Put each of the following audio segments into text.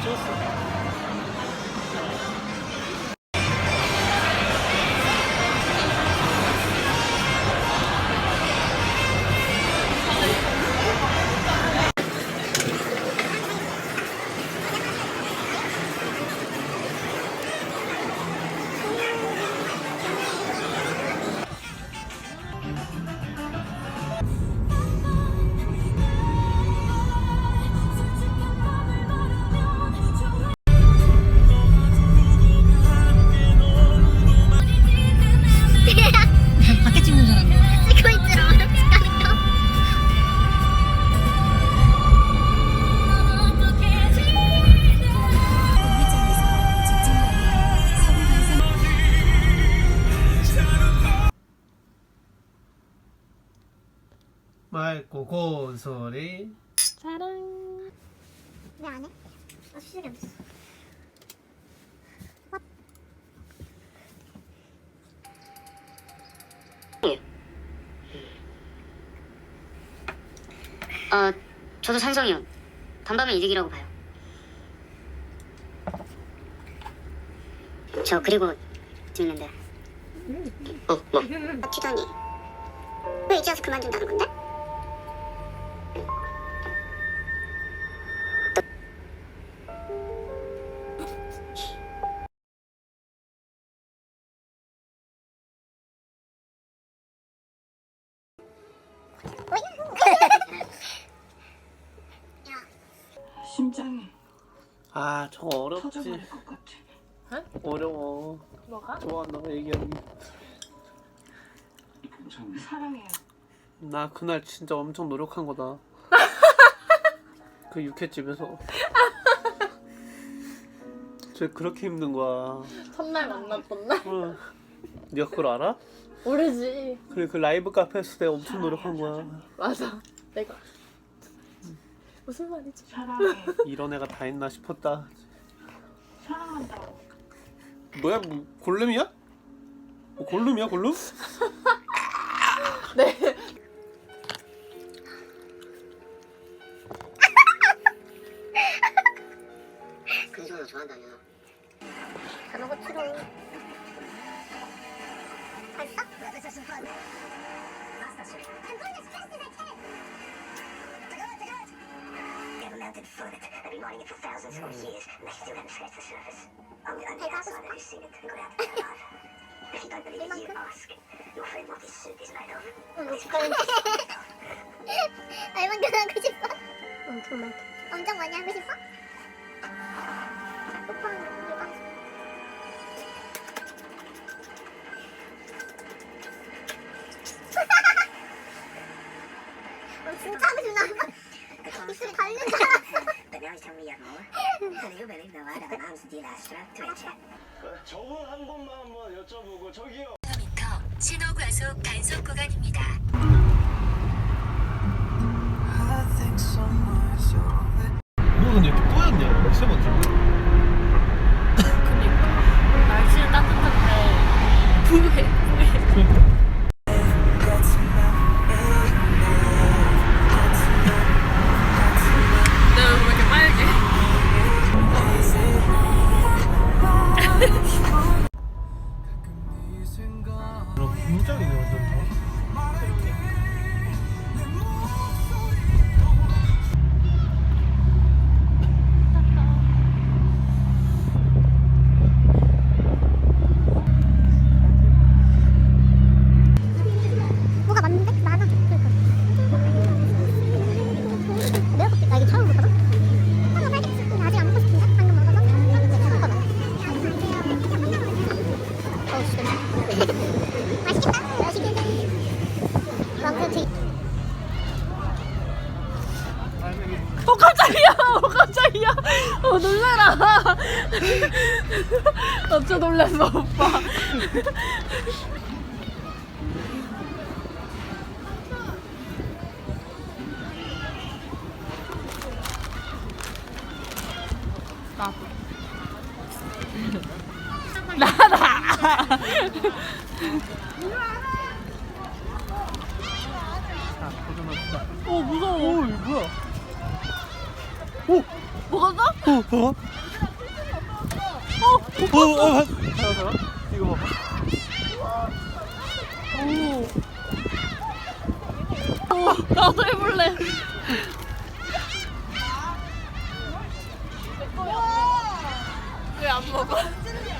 건 맑고 고운 소리. 사랑. 왜 안 해? 아, 수술이 안 됐어. 어, 저도 찬성이요. 반반면 이득이라고 봐요. 저 그리고 재밌는데. 어, 뭐. 버티더니 왜 이제 와서 그만둔다는 건데? 것 같아. 어려워. 뭐가? 좋아한다, 얘기하는 게. 사랑해요. 나 그날 진짜 엄청 노력한 거다. 그 육회집에서. 쟤 그렇게 힘든 거야. 첫날 만났던 날? 응. 네가 그걸 알아? 모르지. 그래 그 라이브 카페 했을 때 엄청 노력한 거야. 맞아. 내가. 무슨 말이지? 사랑해. 이런 애가 다 있나 싶었다. 사랑한다고. 뭐야, 뭐, 골룸이야? 뭐 골룸이야, 골룸? 네. 근성을 좋아한다며. Never mounted foot. I've been wanting it for thousands of years, and I still haven't scratched the surface. I'm the only outsider who's seen it and got out of it alive. If you don't believe it, you ask. Your friend what this suit is made of. 응, 얼만큼 하고 싶어? 엄청 많이 엄청 많이 하고 싶어? 과속 단속 구간입니다. 뭐 근데 이렇게 뿌였냐? 미세먼지. 깜짝이야! 어 깜짝이야! 어 놀래라! 나 진짜 놀랐어 오빠. 나도. 나다. 어 무서워. 오, 이거 뭐야? 오! 먹었어? 어, 어? 어, 어, 어, 잠깐, 잠깐. 이거 봐봐. 오, 나도 해볼래. 왜 안 먹어?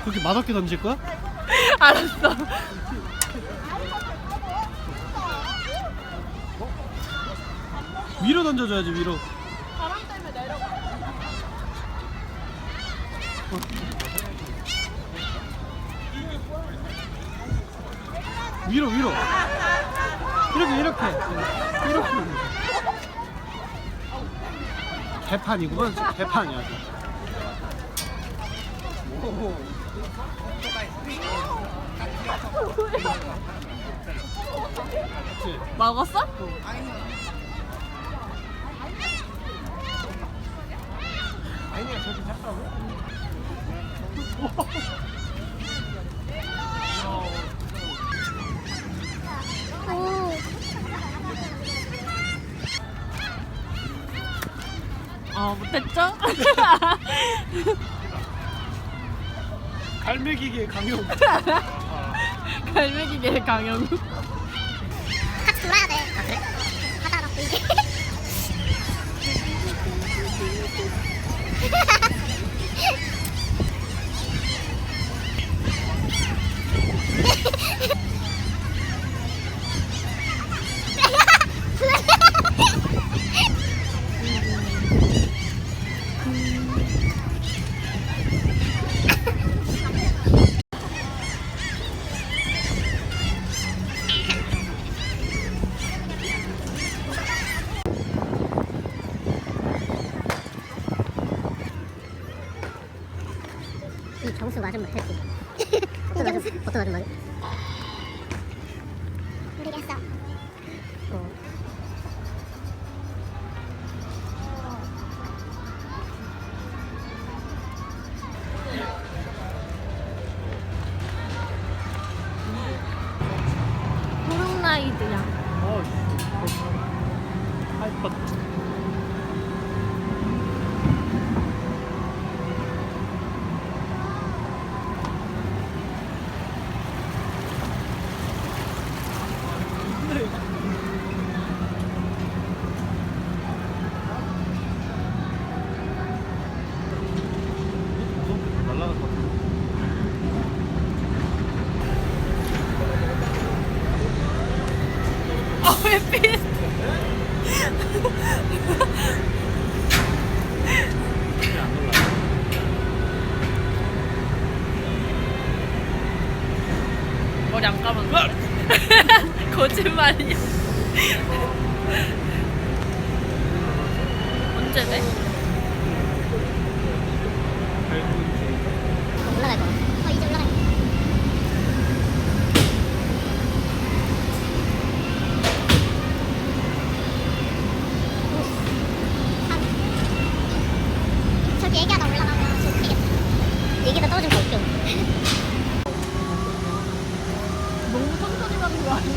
그렇게 맛없게 던질 거야? 알았어. 위로 던져줘야지, 위로. 위로, 위로. 이렇게, 이렇게. 이렇게. 개판이구만. 개판이야. 먹었어? 아니야, 저렇게 작다고? 오. 어, 못했죠? 갈매기계 강용. 갈매기계 강영. 같이 돌아야 돼. 아 그래? 하다가 이게. 정수 맞은 말 했지. 맞은 말? 모 머리 안 감았는데? 거짓말이야. 언제 돼?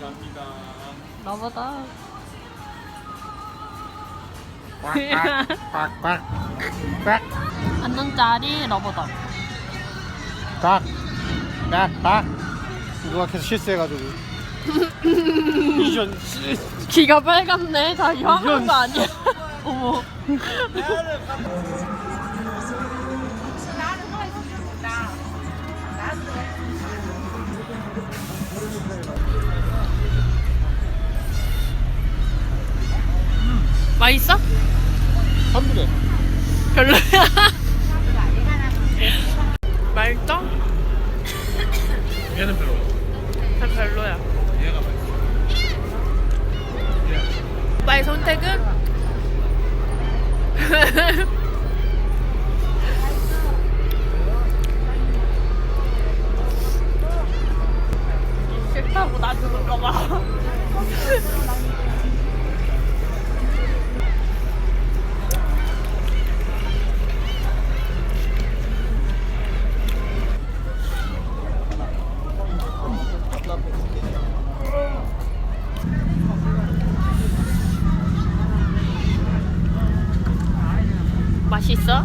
감사합니다. 나보다. 꽉, 안전자리 러버다. 꽉, 꽉, 꽉. 누가 계속 실수해가지고. 이전 씨. 귀가 빨갛네. 다 이런 이상한 거 아니야? 어머. 맛있어? 환불해. 별로야. 맛있어? 얘는 별로. 다 별로야. 얘가 맛있어. 오빠의 선택은? 싫다고 놔주는 거 봐. 맛있어?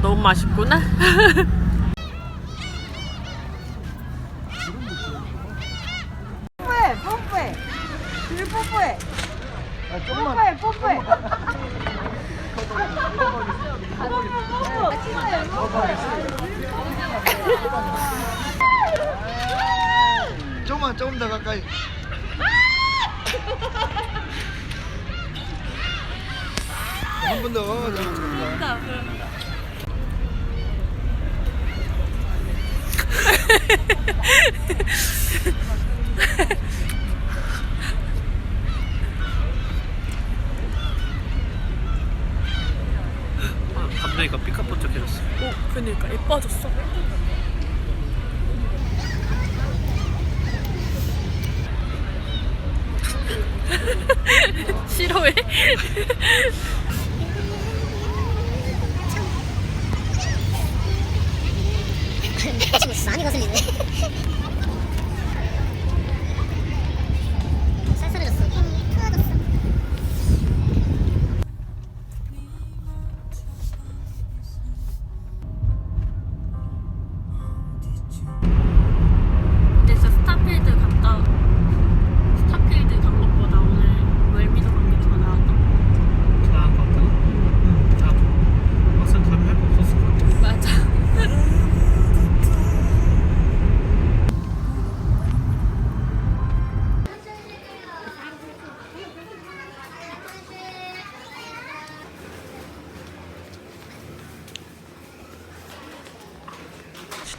너무 맛있구나. 뽀뽀해 뽀뽀해. 둘 뽀뽀해. 뽀뽀해 뽀뽀해. 조금만. 조금 더 가까이. 한 번 더. 감정이가 삐까뻔쩍해졌어. 오, 그니까 예뻐졌어. 싫어해? 지금 많이 거슬리네.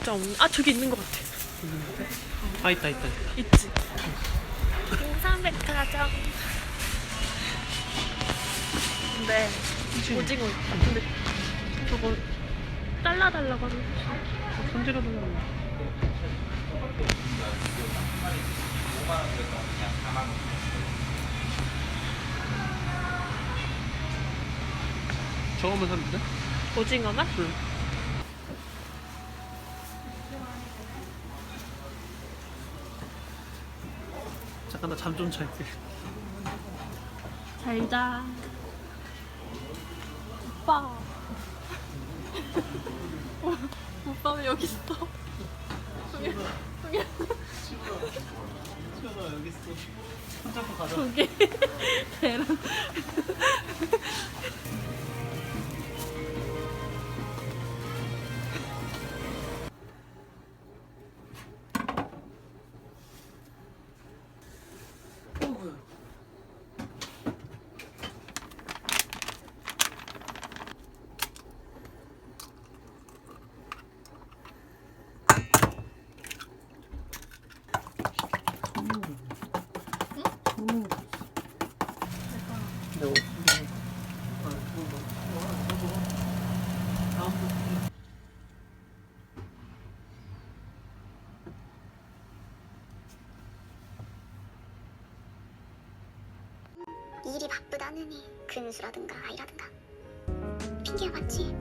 진짜 없는. 아 저기 있는 것 같아. 아, 있다, 있다. 있지. 동산백화점. 근데 오징어 있다. 근데 저거 잘라달라고 하는 거. 손질해 달라고. 저거만 사면 돼? 오징어만? 응. 잠깐 나 잠 좀 잘게. 잘 자. 오빠. 오빠 왜 여기 있어? 저기, 저기, 나 여기 있어. 손잡고 가자. 저기. 계란. 일이 바쁘다느니 근수라든가 아이라든가 핑계 맞지?